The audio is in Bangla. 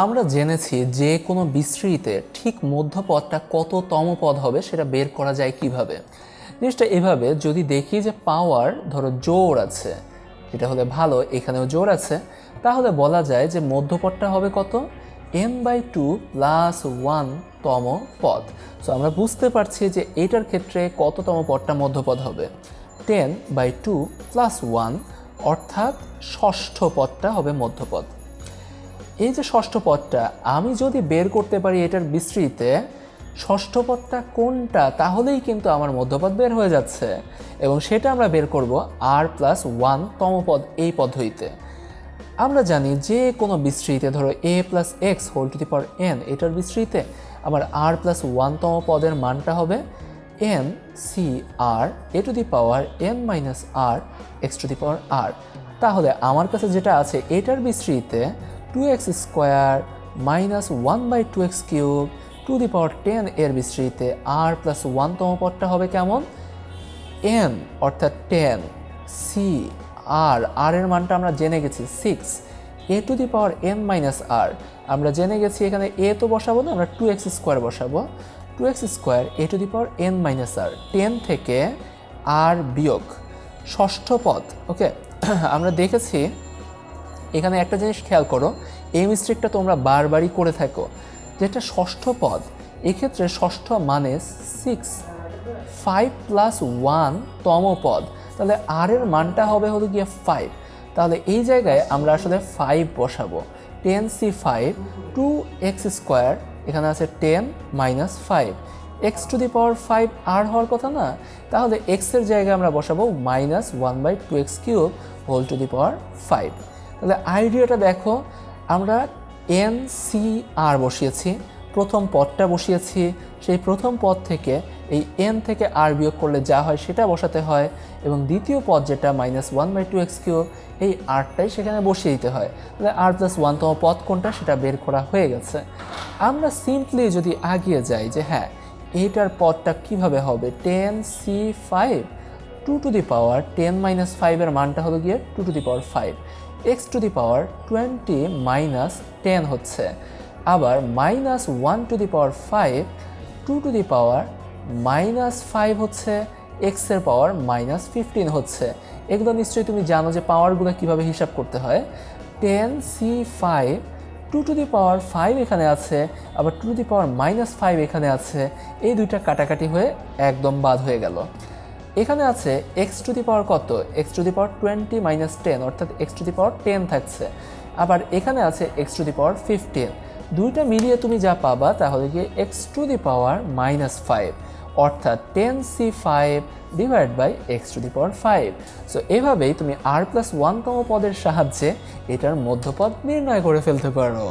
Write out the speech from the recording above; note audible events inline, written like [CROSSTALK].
আমরা জেনেছি যে কোনো বিস্তৃতিতে ঠিক মধ্যপদটা কততম পদ হবে সেটা বের করা যায় কীভাবে। জিনিসটা এভাবে, যদি দেখি যে পাওয়ার ধরো জোর আছে, যেটা হলে ভালো, এখানেও জোর আছে, তাহলে বলা যায় যে মধ্যপদটা হবে কত? N by two plus one তম পদ সো আমরা বুঝতে পারছি যে এটার ক্ষেত্রে কততম পদটা মধ্যপদ হবে। Ten by two plus one অর্থাৎ ষষ্ঠ পদটা হবে মধ্যপদ এই যে ষষ্ঠ পদটা, আমি যদি বের করতে পারি এটার বিস্তৃতিতে, ষষ্ঠ পদটা কোনটা, তাহলেই কিন্তু আমার মধ্যপদ বের হয়ে যাচ্ছে। এবং সেটা আমরা বের করব আর প্লাস ওয়ান তম পদ এই পদ্ধতিতে। আমরা জানি যে কোনো বিস্তৃতিতে, ধরো a plus x whole to the power n এটার বিস্তৃতিতে আমার আর প্লাস ওয়ানতম পদের মানটা হবে n C r a to the power n minus r x to the power r তাহলে আমার কাছে যেটা আছে, এটার বিস্তৃতিতে two x square minus one by two x cube to the power ten এর বিস্তৃতিতে আর প্লাস ওয়ানতম পদটা হবে কেমন? এন অর্থাৎ টেন সি আর আর এর মানটা আমরা জেনে গেছি six a to the power n minus r আমরা জেনে গেছি এখানে এ তো বসাবো না, আমরা টু এক্স স্কোয়ার বসাবো। Two x square a to the power n minus r ten থেকে আর বিয়োগ ষষ্ঠ পদ ওকে [CLEARS THROAT] আমরা দেখেছি এখানে একটা জিনিস খেয়াল করো, এই মিস্টেকটা তোমরা বারবারই করে থাকো, যেটা ষষ্ঠ পদ। এক্ষেত্রে ষষ্ঠ মানে সিক্স ফাইভ প্লাস ওয়ান তম পদ। তাহলে আর এর মানটা হবে হলো গিয়ে ফাইভ তাহলে এই জায়গায় আমরা আসলে ফাইভ বসাবো। Ten C five two x square এখানে আছে ten minus five x to the power five r হওয়ার কথা না? তাহলে এক্সের জায়গায় আমরা বসাবো minus one by two x cube whole to the power five তাহলে আইডিয়াটা দেখো, আমরা এন সি আর বসিয়েছি, প্রথম পদটা বসিয়েছি, সেই প্রথম পদ থেকে এই এন থেকে আর বিয়োগ করলে যা হয় সেটা বসাতে হয় এবং দ্বিতীয় পদ যেটা minus one by two x cube এই আরটাই সেখানে বসিয়ে দিতে হয়। তাহলে আর প্লাস ওয়ানতম পদ কোনটা সেটা বের করা হয়ে গেছে। আমরা সিম্পলি যদি আগিয়ে যাই যে হ্যাঁ এটার পদটা কীভাবে হবে? Ten C five two to the power ten minus ফাইভের মানটা হলো গিয়ে two to the power five x to the power twenty minus ten হচ্ছে। আবার minus one to the power five two to the power minus five হচ্ছে এক্সের পাওয়ার মাইনাস ফিফটিন হচ্ছে। এগুলো নিশ্চয়ই তুমি জানো যে পাওয়ারগুলো কীভাবে হিসাব করতে হয়। Ten C five two to the power five এখানে আছে, আবার two to the power minus five এখানে আছে। এই দুইটা কাটাকাটি হয়ে একদম বাদ হয়ে গেল। এখানে আছে এক্স টু দি পাওয়ার কত? X to the power twenty minus ten অর্থাৎ x to the power ten থাকছে। আবার এখানে আছে x to the power fifteen দুইটা মিলিয়ে তুমি যা পাবা তাহলে গিয়ে x to the power minus five অর্থাৎ ten C five divide by x to the power five so এভাবেই তুমি আর প্লাস ওয়ানতম পদের সাহায্যে এটার মধ্যপদ নির্ণয় করে ফেলতে পারো।